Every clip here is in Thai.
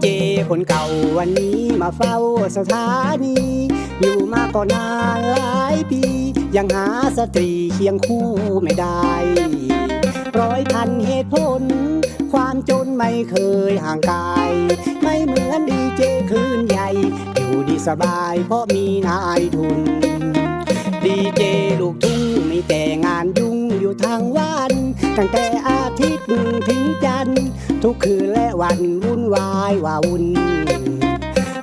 เจคนเก่าวันนี้มาเฝ้าสถานี อยู่มาก็นานหลายปี ยังหาสตรีเคียงคู่ไม่ได้ ร้อยพันเหตุผล ความจนไม่เคยห่างกาย ไม่เหมือนดีเจคลื่นใหญ่ อยู่ดีสบายเพราะมีนายทุน ดีเจลูกทุ่งมีแต่งานยุ่งอยู่ทางวัน ตั้งแต่อาทิตย์ถึงจันทร์ทุกคืนและวันวุ่น วายว่าวุ่น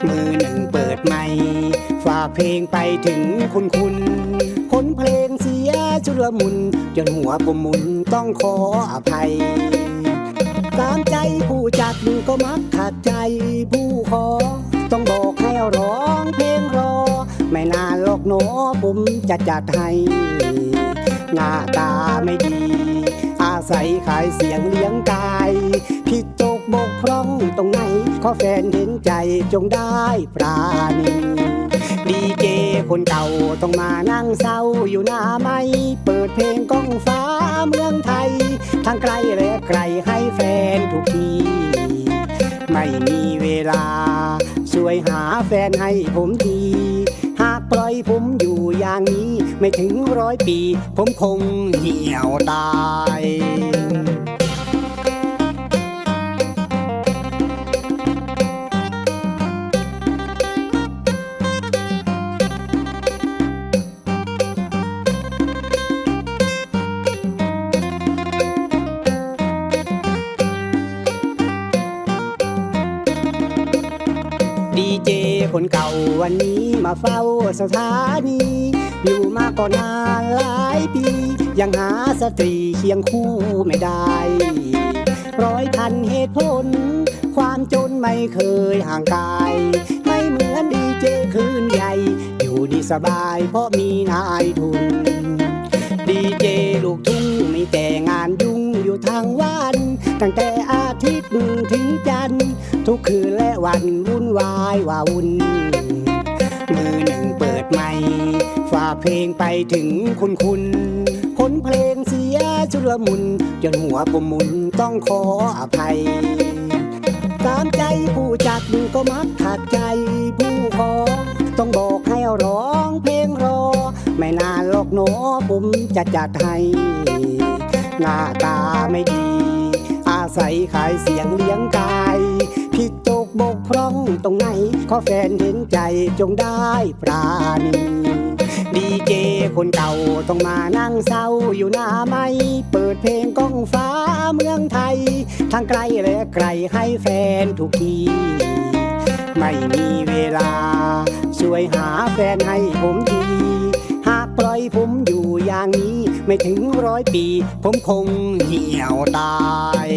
มือหนึ่งเปิดใหม่ฝากเพลงไปถึงคุณคุณคนเพลงเสียชุลมุน จนหัวผมหมุนต้องขออภัยตามใจผู้จัดก็มักขัดใจผู้ขอ ต้องบอกให้ร้องเพลงรอ ไม่นานหรอกหนอผมจะจัดให้ หน้าตาไม่ดี อาศัยขายเสียงเลี้ยงกายผิด บกพร่องตรงไหน ขอแฟนเห็นใจจงได้ปราณีดีเจคนเก่าต้องมานั่งเศร้าอยู่หน้าไม่เปิดเพลงก้องฟ้าเมืองไทย ทั้งไกลและไกลให้แฟนทุกทีไม่มีเวลา ช่วยหาแฟนให้ผมทีหากปล่อยผมอยู่อย่างนี้ ไม่ถึงร้อยปี ผมคงเหี่ยวตาย คนเก่าวันนี้มาเฝ้าสถานี อยู่มาก็นานหลายปี ยังหาสตรีเคียงคู่ไม่ได้ ร้อยพันเหตุผล ความจนไม่เคยห่างกาย ไม่เหมือนดีเจคลื่นใหญ่ อยู่ดีสบายเพราะมีนายทุน ดีเจลูกทุ่งมีแต่งานยุ่งอยู่ทางวัน ตั้งแต่ ทิตย์ถึงจันทร์ทุกคืนและวันวุ่นวายว่าวุ่นมือหนึ่งเปิดใหม่ฝากเพลงไปถึงคุณคุณคนเพลงเสียชุลมุน จนหัวผมมุนต้องขออภัย ตามใจผู้จัดก็มักขัดใจผู้ขอ ต้องบอกให้ร้องเพลงรอ ไม่นานหรอกหนอผมจะจัดให้ หน้าตาไม่ดี อาศัยขายเสียงเลี้ยงกายผิดตกบกพร่องตรงไหน ขอแฟนเห็นใจจงได้ปราณีดีเจคนเก่าต้องมานั่งเศร้าอยู่หน้าไม่เปิดเพลงก้องฟ้าเมืองไทย ทั้งไกลและไกลให้แฟนทุกทีไม่มีเวลา ช่วยหาแฟนให้ผมทีหากปล่อยผมอย ไม่ถึงร้อยปี ผมคงเหี่ยวตาย